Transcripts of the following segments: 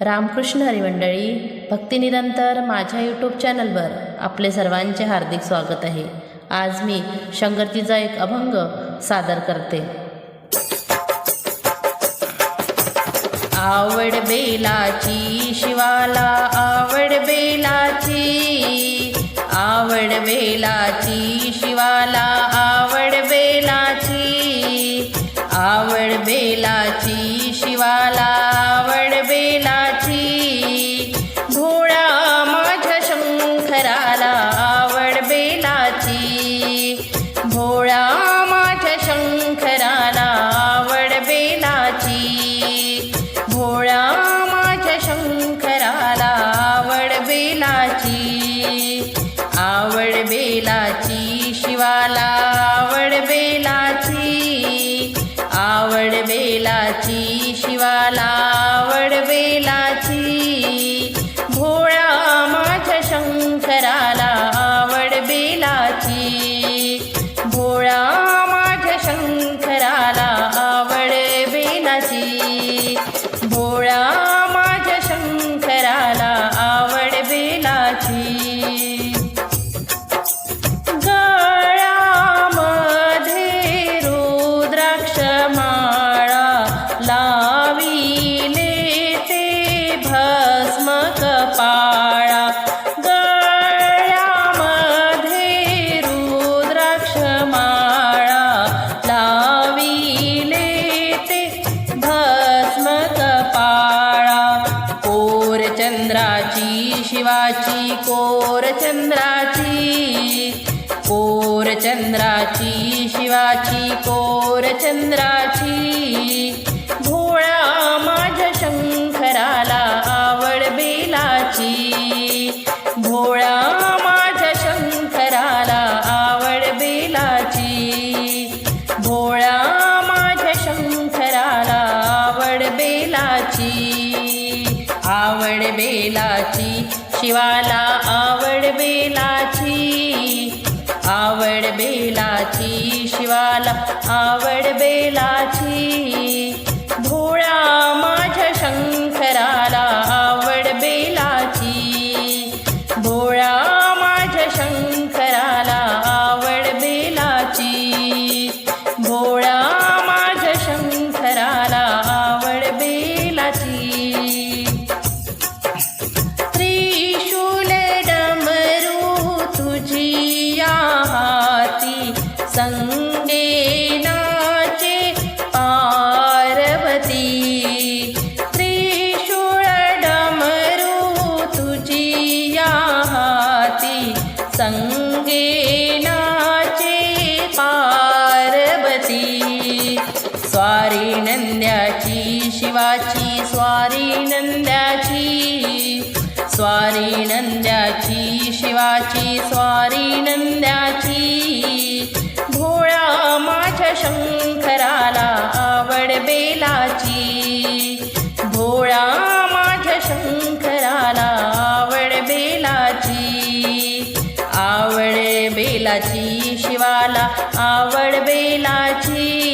रामकृष्ण हरिमंडळी भक्तिनिरंतर माझ्या यूट्यूब चॅनलवर आपले सर्वांचे हार्दिक स्वागत आहे. आज मी शंकरतीचा एक अभंग सादर करते. आवड बेलाची शिवाला आवड बेलाची. आवड बेलाची शिवाला बेलाची आवड बेलाची शिवाला आवड बेलाची आवड बेलाची शिवाला शिवाची कोर चंद्राची कोर चंद्राची शिवाची कोर चंद्राची भोळा शिवाला आवड बेलाची आवड बेलाची शिवाला आवड बेलाची. भोळा माझ्या शंकराला नंद्याची शिवाची स्वारी नंद्याची स्वारी नंद्याची शिवाची स्वारी नंद्याची. भोळा माझ्या शंकराला आवड बेलाची. भोळा माझ्या शंकराला आवड बेलाची. आवड बेलाची शिवाला आवड बेलाची.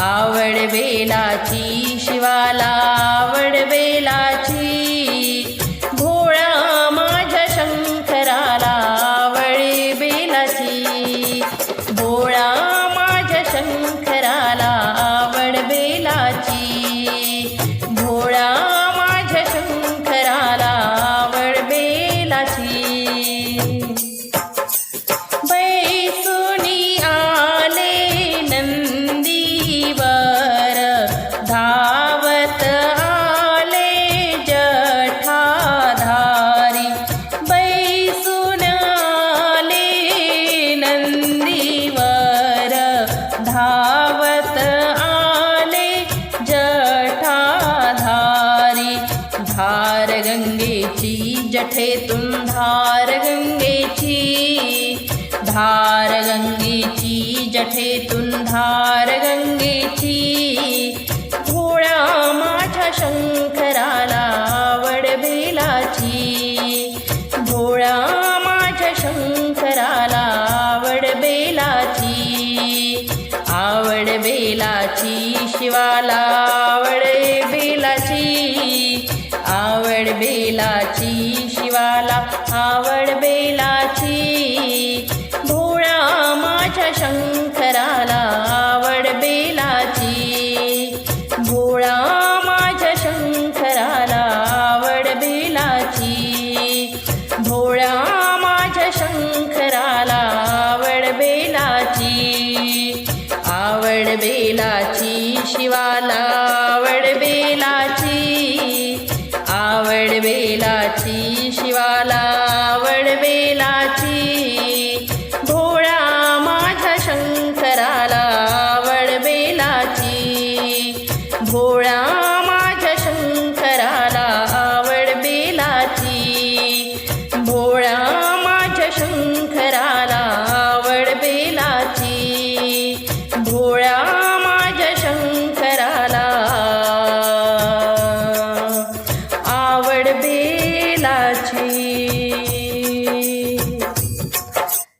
आवड बेलाची शिवाला आवड धार गंगेची जठेतून धार गंगेची भोळा माझ्या शंकराला आवड बेलाची भोळा माझ्या शंकराला आवड बेलाची आवड बेलाची शिवाला आवड बेलाची. आवड बेलाची शिवाला आवड बेलाची. शंकराला आवड बेलाची. भोळा माझ्या शंकराला आवड बेलाची. भोळा माझ्या शंकराला आवड बेलाची. आवड बेलाची शिवाला